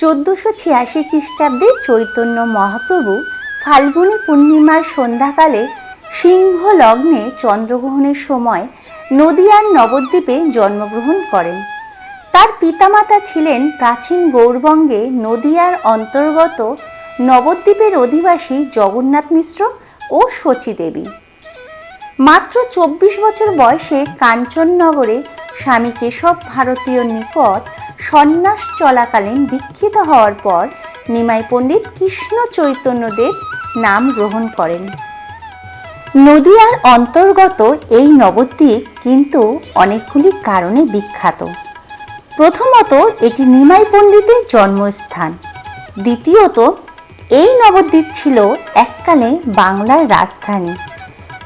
চোদ্দোশো ছিয়াশি খ্রিস্টাব্দে চৈতন্য মহাপ্রভু ফাল্গুনী পূর্ণিমার সন্ধ্যাকালে সিংহ লগ্নে চন্দ্রগ্রহণের সময় নদিয়ার নবদ্বীপে জন্মগ্রহণ করেন। তার পিতামাতা ছিলেন প্রাচীন গৌরবঙ্গে নদিয়ার অন্তর্গত নবদ্বীপের অধিবাসী জগন্নাথ মিশ্র ও শচী দেবী। মাত্র চব্বিশ বছর বয়সে কাঞ্চননগরে স্বামী কেশব ভারতীয় নিকট সন্ন্যাস চলাকালীন দীক্ষিত হওয়ার পর নিমাই পণ্ডিত কৃষ্ণ চৈতন্যদেব নাম গ্রহণ করেন। নদিয়ার অন্তর্গত এই নবদ্বীপ কিন্তু অনেকগুলি কারণে বিখ্যাত। প্রথমত এটি নিমাই পণ্ডিতের জন্মস্থান। দ্বিতীয়ত, এই নবদ্বীপ ছিল এককালে বাংলার রাজধানী।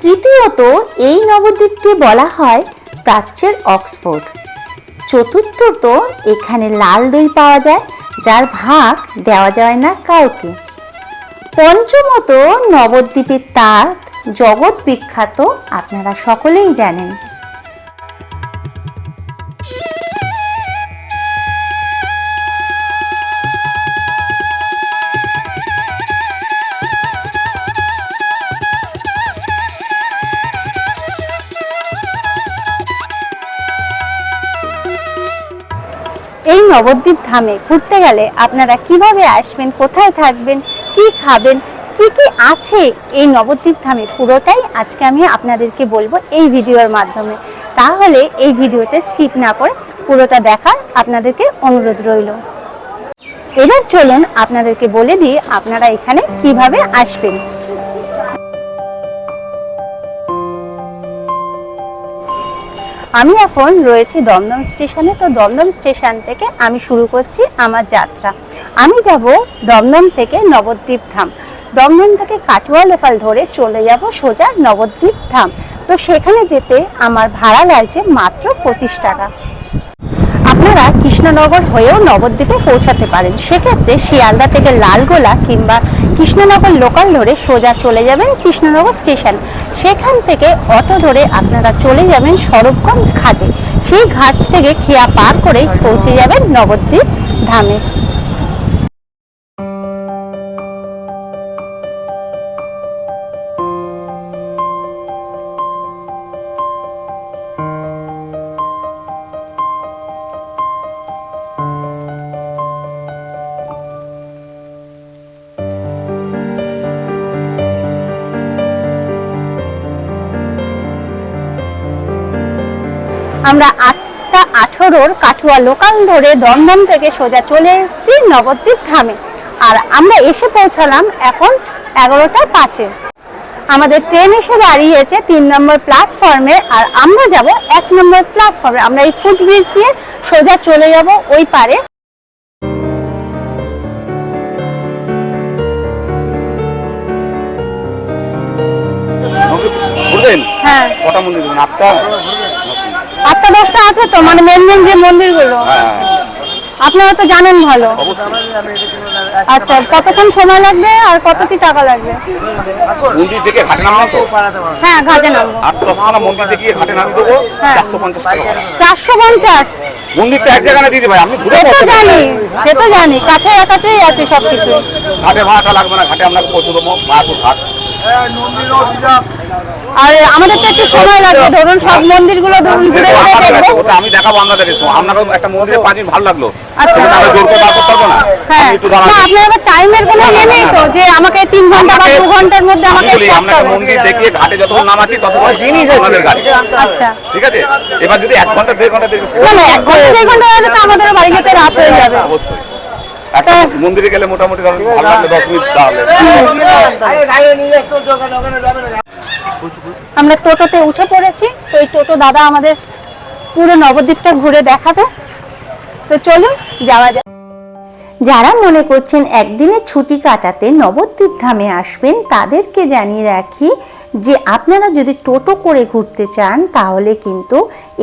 তৃতীয়ত, এই নবদ্বীপকে বলা হয় প্রাচ্যের অক্সফোর্ড। চতুর্থত এখানে লাল দই পাওয়া যায়, যার ভাগ দেওয়া যায় না কাউকে। পঞ্চমত নবদ্বীপের তাঁত জগৎ বিখ্যাত, আপনারা সকলেই জানেন। নবদ্বীপ ধামে ঘুরতে গেলে আপনারা কীভাবে আসবেন, কোথায় থাকবেন, কি খাবেন, কি কি আছে এই নবদ্বীপ ধামে পুরোটাই আজকে আমি আপনাদেরকে বলব এই ভিডিওর মাধ্যমে। তাহলে এই ভিডিওতে স্কিপ না করে পুরোটা দেখার আপনাদেরকে অনুরোধ রইল। এবার চলুন আপনাদেরকে বলে দিই আপনারা এখানে কীভাবে আসবেন। আমি এখন রয়েছি দমদম স্টেশনে। তো দমদম স্টেশন থেকে আমি শুরু করছি আমার যাত্রা। আমি যাব দমদম থেকে নবদ্বীপ ধাম। দমদম থেকে কাটুয়া লোকাল ধরে চলে যাব সোজা নবদ্বীপ ধাম। তো সেখানে যেতে আমার ভাড়া লাগছে মাত্র পঁচিশ টাকা। আপনারা কৃষ্ণনগর হয়েও নবদ্বীপে পৌঁছাতে পারেন। সেক্ষেত্রে শিয়ালদা থেকে লালগোলা কিংবা কৃষ্ণনগর লোকাল ধরে সোজা চলে যাবেন কৃষ্ণনগর স্টেশন। সেখান থেকে অটো ধরে আপনারা চলে যাবেন সরবগঞ্জ ঘাটে। সেই ঘাট থেকে খেয়া পার করে পৌঁছে যাবেন নবদ্বীপ ধামে। আমরা আটটা আঠেরোর কাঠুয়া লোকাল ধরে দমদম থেকে সোজা চলে এসেছি নবদ্বীপ ধামে। আর আমরা এসে পৌঁছালাম এখন এগারোটা পাঁচে। আমাদের ট্রেন এসে দাঁড়িয়েছে তিন নম্বর প্ল্যাটফর্মে আর আমরা যাব এক নম্বর প্ল্যাটফর্মে। আমরা এই ফুটব্রিজ দিয়ে সোজা চলে যাব ওই পারে। কটা মন্দির দেবেন আটটা? আটটা দশটা আছে তো? মানে মেন মেন যে মন্দিরগুলো? হ্যাঁ আপনারা তো জানেন ভালো। আচ্ছা কতক্ষণ সময় লাগবে আর কত কি টাকা লাগবে? মন্দির থেকে ঘাটে নামলাম তো? হ্যাঁ ঘাটে নামবো। আট দশখানা মন্দির থেকে ঘাটে নামিয়ে দেবো হ্যাঁ। চারশো পঞ্চাশ টাকা চারশো পঞ্চাশ? মন্দিরটা এক জায়গায় আপনি ঘুরে সে তো জানি সে তো জানি কাছে কাছেই আছে সবকিছু। ঘাটে ভাড়াটা লাগবে না ঘাটে আপনাকে পৌঁছে দেবো মায়াপুর ঘাট। আর আমাদের তো একটু সময় লাগবে ধরুন সব মন্দিরগুলো ধরুন ঘুরে ঘুরে দেখব। ওটা আমি দেখাবো আপনাদেরকে আপনাকে একটা মন্দিরে পাঁচ দিন ভালো লাগল। আচ্ছা। সেটা আমরা জোর করে বার করতে না। হ্যাঁ। আপনি একটু না আপনার আবার টাইমের কোনো ইয়ে নেই তো? যে আমাকে তিন ঘণ্টা বা দু ঘণ্টার মধ্যে আমি আমাকে বলি ছাড়তে আপনাকে হবে মন্দির দেখিয়ে ঘাটে যতক্ষণ নামাচ্ছি ততক্ষণ জিনিস আপনাদের আচ্ছা। ঠিক আছে? এবার যদি এক ঘণ্টা দেড় ঘণ্টা দেরি না না এক ঘণ্টা ঘণ্টা হলে তো আমাদেরও বাড়ি যেতে রাত হয়ে যাবে। অবশ্যই। একটা মন্দিরে গেলে মোটামুটি ধরুন ভালো লাগলে দশ মিনিট তাহলে। আমরা টোটোতে উঠে পড়েছি, তো এই টোটো দাদা আমাদের পুরো নবদ্বীপটা ঘুরে দেখাবে। তো চলুন, যাওয়া যাক। যারা মনে করছেন একদিনে ছুটি কাটাতে নবদ্বীপ ধামে আসবেন, তাদেরকে জানিয়ে রাখি যে আপনারা যদি টোটো করে ঘুরতে চান, তাহলে কিন্তু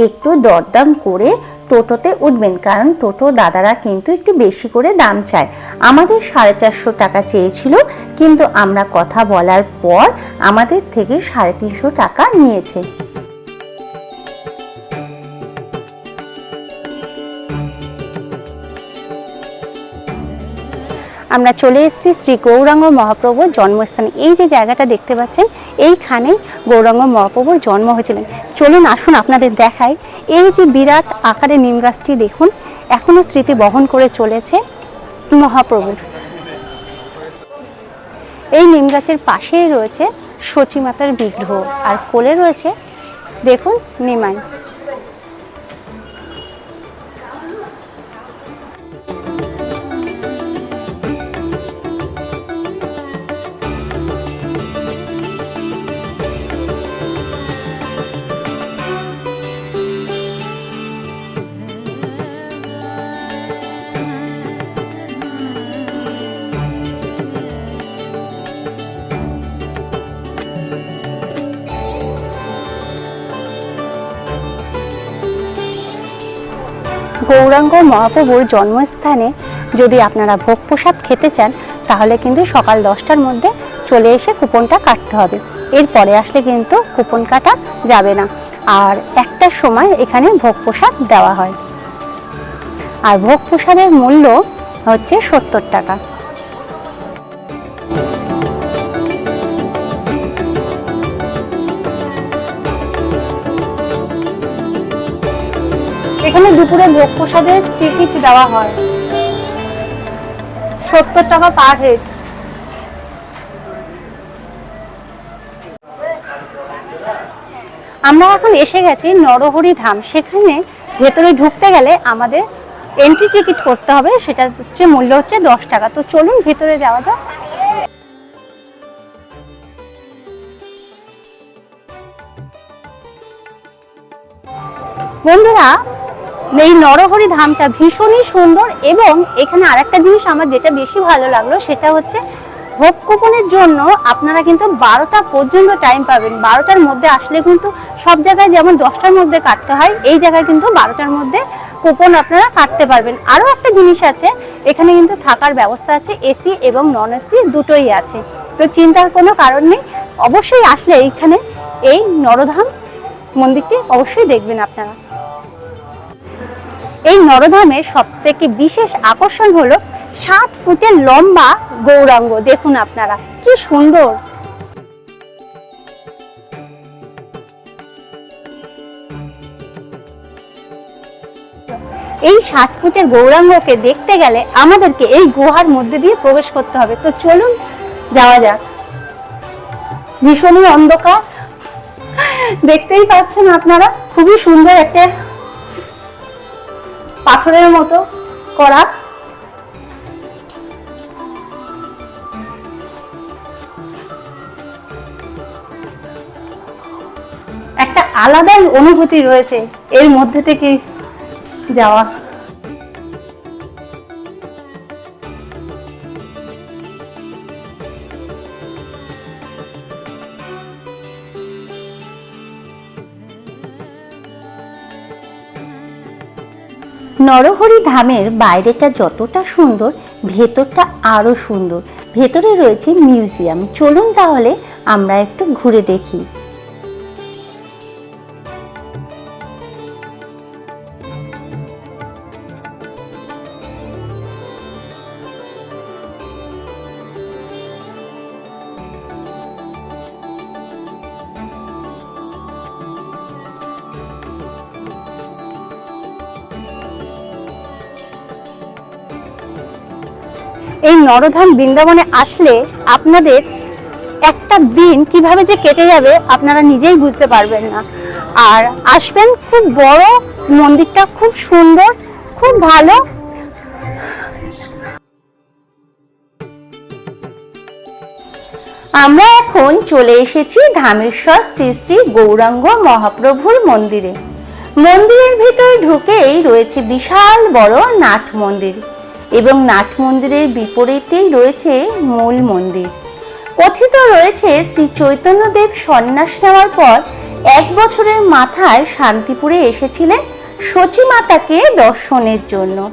একটু দরদাম করে টোটোতে উঠবেন, কারণ টোটো দাদারা কিন্তু একটু বেশি করে দাম চায়। আমাদের সাড়ে চারশো টাকা চেয়েছিল, কিন্তু আমরা কথা বলার পর আমাদের থেকে সাড়ে তিনশো টাকা নিয়েছে। আমরা চলে এসেছি শ্রী গৌরাঙ্গ মহাপ্রভুর জন্মস্থানে। এই যে জায়গাটা দেখতে পাচ্ছেন, এইখানে গৌরাঙ্গ মহাপ্রভুর জন্ম হয়েছিলেন। চলুন আসুন আপনাদের দেখাই। এই যে বিরাট আকারে নিম গাছটি দেখুন এখনও স্মৃতি বহন করে চলেছে মহাপ্রভুর। এই নিম গাছের পাশেই রয়েছে সচী মাতার বিগ্রহ, আর কোলে রয়েছে, দেখুন নিমাই। গৌরাঙ্গ মহাপ্রভুর জন্মস্থানে যদি আপনারা ভোগ প্রসাদ খেতে চান, তাহলে কিন্তু সকাল দশটার মধ্যে চলে এসে কুপনটা কাটতে হবে। এরপরে আসলে কিন্তু কুপন কাটা যাবে না। আর একটার সময় এখানে ভোগ প্রসাদ দেওয়া হয়। আর ভোগ প্রসাদের মূল্য হচ্ছে সত্তর টাকা। এখানে দুপুরে ভোগ প্রসাদের টিকিট দেওয়া হয়। সত্তর টাকা পার হেড আমরা এখন এসে গেছি নরহরি ধাম। সেখানে ভেতরে ঢুকতে গেলে আমাদের এন্ট্রি টিকিট করতে হবে। সেটা হচ্ছে মূল্য হচ্ছে দশ টাকা। তো চলুন ভেতরে যাওয়া যাক। বন্ধুরা এই নরহরি ধামটা ভীষণই সুন্দর এবং এখানে আরেকটা জিনিস আমার যেটা বেশি ভালো লাগল, সেটা হচ্ছে ভোগ কুপনের জন্য আপনারা কিন্তু বারোটা পর্যন্ত টাইম পাবেন। বারোটার মধ্যে আসলে কিন্তু সব জায়গায় যেমন দশটার মধ্যে কাটতে হয়, এই জায়গায় কিন্তু বারোটার মধ্যে কুপন আপনারা কাটতে পারবেন। আরও একটা জিনিস আছে, এখানে কিন্তু থাকার ব্যবস্থা আছে এসি এবং নন এসি দুটোই আছে। তো চিন্তার কোনো কারণ নেই, অবশ্যই আসলে এইখানে এই নরধাম মন্দিরটি অবশ্যই দেখবেন আপনারা। এই নরধামের সব থেকে বিশেষ আকর্ষণ হলো ষাট ফুটের লম্বা গৌরাঙ্গ। দেখুন আপনারা, কি সুন্দর। এই ষাট ফুটের গৌরাঙ্গকে দেখতে গেলে আমাদেরকে এই গুহার মধ্যে দিয়ে প্রবেশ করতে হবে। তো চলুন, যাওয়া যাক। ভীষণই অন্ধকার। দেখতেই পাচ্ছেন আপনারা, খুবই সুন্দর একটা পাথরের মতো করা। একটা আলাদাই অনুভূতি রয়েছে এর মধ্যে থেকে যাওয়া। নরহরি ধামের বাইরেটা যতটা সুন্দর, ভেতরটা আরও সুন্দর। ভেতরে রয়েছে মিউজিয়াম। চলুন তাহলে আমরা একটু ঘুরে দেখি। নরধাম বৃন্দাবনে আসলে আপনাদের একটা দিন কীভাবে যে কেটে যাবে আপনারা নিজেই বুঝতে পারবেন না। আর আসবেন খুব বড় মন্দিরটা, খুব সুন্দর, খুব ভালো। আমরা এখন চলে এসেছি ধামেশ্বর শ্রী শ্রী গৌরাঙ্গ মহাপ্রভুর মন্দিরে। মন্দিরের ভিতর ঢুকেই রয়েছে বিশাল বড় নাট মন্দির। এবং নাট মন্দিরের বিপরীতেই রয়েছে মূল মন্দির। কথিত রয়েছে শ্রী চৈতন্যদেব সন্ন্যাস নেওয়ার পর এক বছরের মাথায় শান্তিপুরে এসেছিলেন সচী মাতাকে দর্শনের জন্য।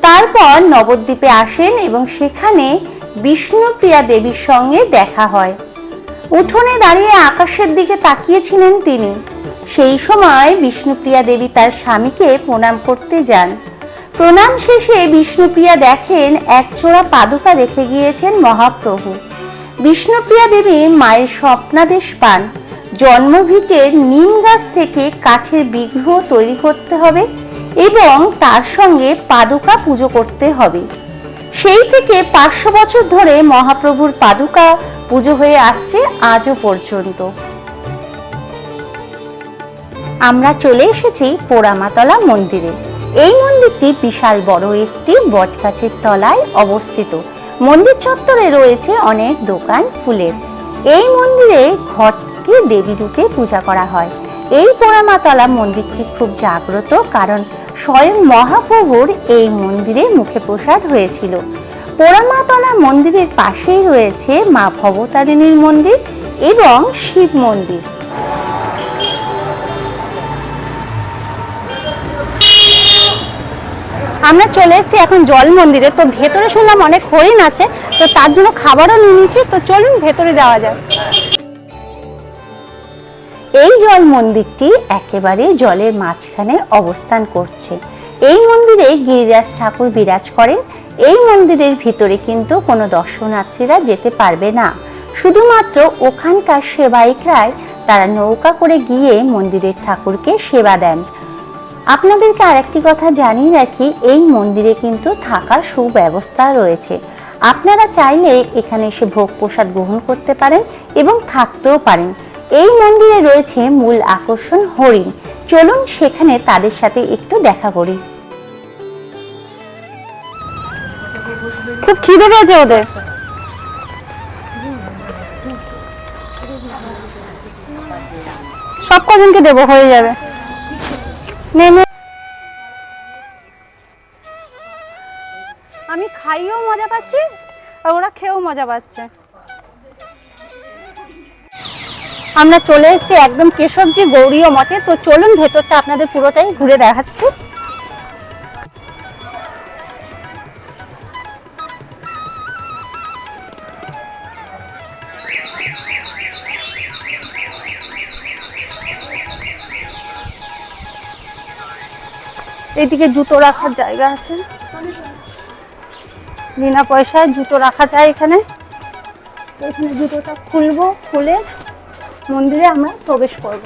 তারপর নবদ্বীপে আসেন এবং সেখানে বিষ্ণুপ্রিয়া দেবীর সঙ্গে দেখা হয়। উঠোনে দাঁড়িয়ে আকাশের দিকে তাকিয়েছিলেন তিনি। সেই সময় বিষ্ণুপ্রিয়া দেবী তার স্বামীকে প্রণাম করতে যান। প্রণাম শেষে বিষ্ণুপ্রিয়া দেখেন এক জোড়া পাদুকা রেখে গিয়েছেন মহাপ্রভু। বিষ্ণুপ্রিয়া দেবী মায়ের স্বপ্নাদেশ পান। জন্মভিটের নিম গাছ থেকে কাঠের বিগ্রহ তৈরি করতে হবে এবং তার সঙ্গে পাদুকা পুজো করতে হবে। সেই থেকে পাঁচশো বছর ধরে মহাপ্রভুর পাদুকা পুজো হয়ে আসছে আজও পর্যন্ত। আমরা চলে এসেছি পোড়ামাতলা মন্দিরে। এই মন্দিরটি বিশাল বড় একটি বটগাছের তলায় অবস্থিত। মন্দির চত্বরে রয়েছে অনেক দোকান ফুলের। এই মন্দিরে ঘটকে দেবী রূপে পূজা করা হয়। এই পোড়ামাতলা মন্দিরটি খুব জাগ্রত কারণ স্বয়ং মহাপ্রভুর এই মন্দিরে মুখে প্রসাদ হয়েছিল। পোড়ামাতলা মন্দিরের পাশেই রয়েছে মা ভবতারিণীর মন্দির এবং শিব মন্দির। আমরা চলে এসেছি এখন জল মন্দিরে। তো ভেতরে শুনলাম অনেক হরিণ আছে, তো তার জন্য খাবারও নিয়ে নিচ্ছি তো চলুন ভেতরে যাওয়া যাক। এই জল মন্দিরটি একেবারে জলের মাঝখানে অবস্থান করছে। এই মন্দিরে গিরিরাজ ঠাকুর বিরাজ করেন। এই মন্দিরের ভিতরে কিন্তু কোনো দর্শনার্থীরা যেতে পারবে না। শুধুমাত্র ওখানকার সেবায়িকরাই তারা নৌকা করে গিয়ে মন্দিরের ঠাকুরকে সেবা দেন। আপনাদেরকে আরেকটি কথা জানিয়ে রাখি, এই মন্দিরে কিন্তু থাকার সুব্যবস্থা রয়েছে। আপনারা চাইলে এখানে এসে ভোগ প্রসাদ গ্রহণ করতে পারেন এবং থাকতেও পারেন। এই মন্দিরে রয়েছে মূল আকর্ষণ হরিণ। চলুন সেখানে তাদের সাথে একটু দেখা করি। খুব খিদে পেয়েছে ওদের। সব কজনকে দেবো, হয়ে যাবে। আমি খাইও মজা পাচ্ছি, আর ওরা খেয়েও মজা পাচ্ছে। আমরা চলে এসেছি একদম কেশবজি গৌরীয় মঠে। তো চলুন ভেতরটা আপনাদের পুরোটাই ঘুরে দেখাচ্ছি। এইদিকে জুতো রাখার জায়গা আছে। বিনা পয়সায় জুতো রাখা যায় এখানে। এখানে জুতোটা খুলবো, খুলে মন্দিরে আমরা প্রবেশ করব।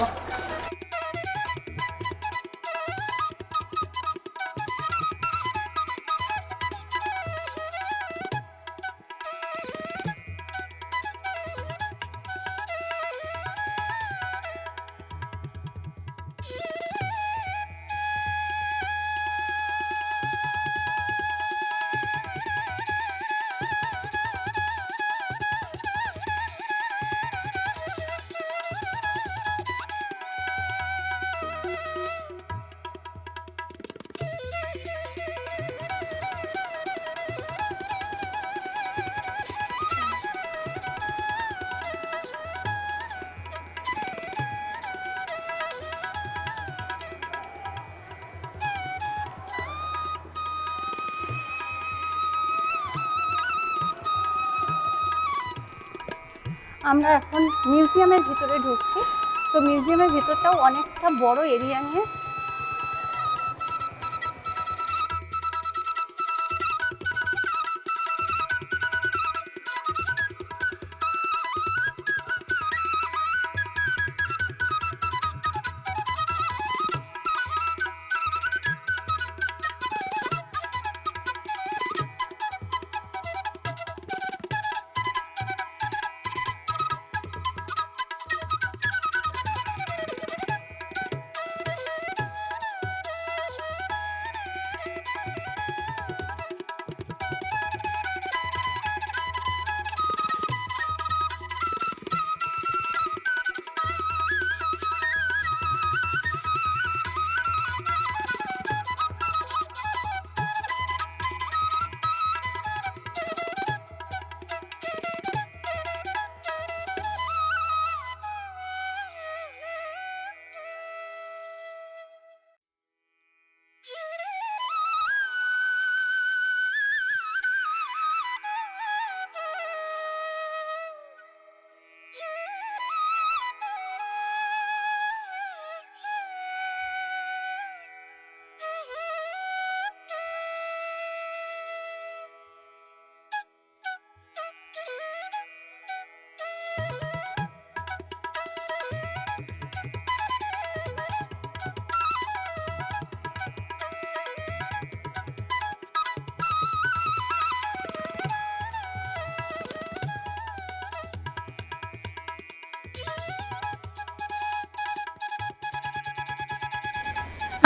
আমরা এখন মিউজিয়ামের ভিতরে ঢুকছি। তো মিউজিয়ামের ভিতরটাও অনেকটা বড় এরিয়া নিয়ে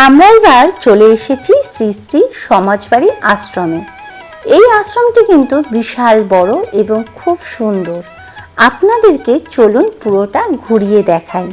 আমরা এবার চলে এসেছি শ্রী শ্রী সমাজবাড়ি আশ্রমে। এই আশ্রমটি কিন্তু বিশাল বড় এবং খুব সুন্দর। আপনাদেরকে চলুন পুরোটা ঘুরিয়ে দেখাই।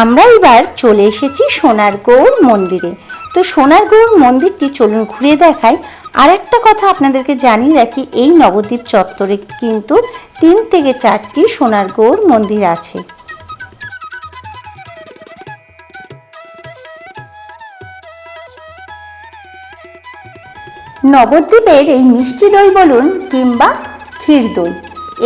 আমরা এবার চলে এসেছি সোনার গৌর মন্দিরে। তো সোনার গৌর মন্দিরটি চলুন ঘুরে দেখাই। আর একটা কথা আপনাদেরকে জানিয়ে রাখি, এই নবদ্বীপ চত্বরে কিন্তু তিন থেকে চারটি সোনার গৌর মন্দির আছে। নবদ্বীপের এই মিষ্টি দই বলুন কিংবা ক্ষীর দই,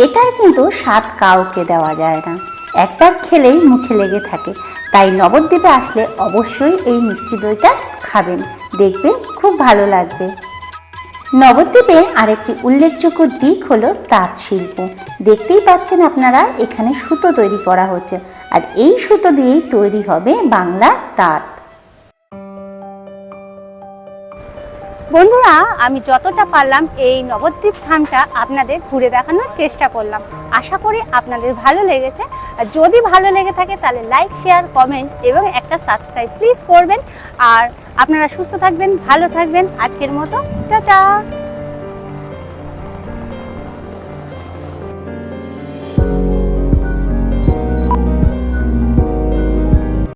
এটার কিন্তু স্বাদ কাউকে দেওয়া যায় না। একবার খেলেই মুখে লেগে থাকে। তাই নবদ্বীপে আসলে অবশ্যই এই মিষ্টি দইটা খাবেন। দেখবেন খুব ভালো লাগবে। নবদ্বীপের আরেকটি উল্লেখযোগ্য দিক হলো তাঁত শিল্প। দেখতেই পাচ্ছেন আপনারা, এখানে সুতো তৈরি করা হচ্ছে। আর এই সুতো দিয়েই তৈরি হবে বাংলার তাঁত। বন্ধুরা, আমি যতটা পারলাম এই নবদ্বীপ ধামটা আপনাদের ঘুরে দেখানোর চেষ্টা করলাম। আশা করি আপনাদের ভালো লেগেছে। আর যদি ভালো লেগে থাকে, তাহলে লাইক শেয়ার কমেন্ট এবং একটা সাবস্ক্রাইব প্লিজ করবেন। আর আপনারা সুস্থ থাকবেন, ভালো থাকবেন। আজকের মতো, টাটা!